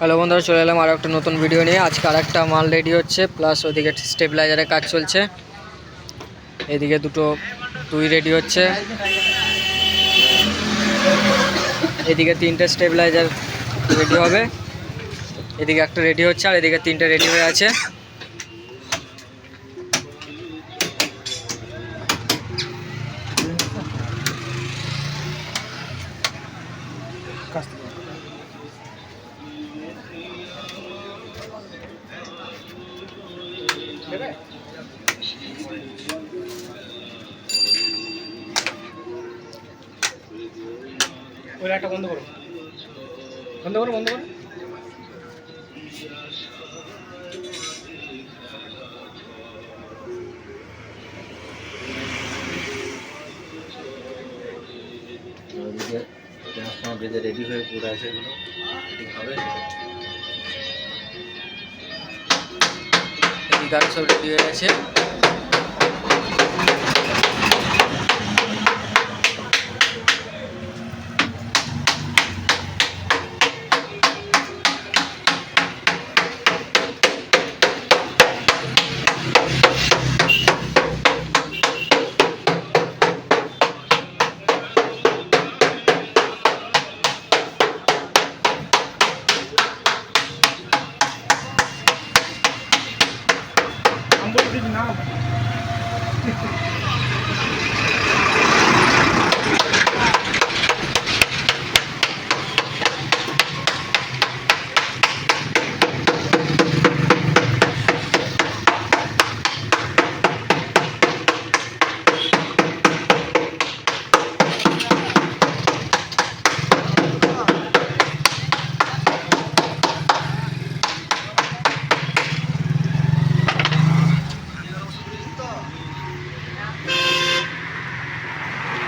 Hello বন্ধুরা, চলে এলাম আরও একটা নতুন ভিডিও নিয়ে। আজকে আর একটা মাল রেডি হচ্ছে প্লাস ওদিকে স্টেবিলাইজারের কাজ চলছে। এদিকে দুটো দুই রেডি হচ্ছে। এদিকে তিনটে স্টেবিলাইজার রেডি হবে। এদিকে একটা রেডি হচ্ছে আর এদিকে তিনটে রেডি হয়ে আছে। ওই লাইটটা বন্ধ করো। বন্ধ করো বন্ধ করো। ট্রান্সফর্মার বেঁধে রেডি হয়ে পড়ে আছে এগুলো। হবে আরও সব রেডি হয়ে গেছে amor de nada.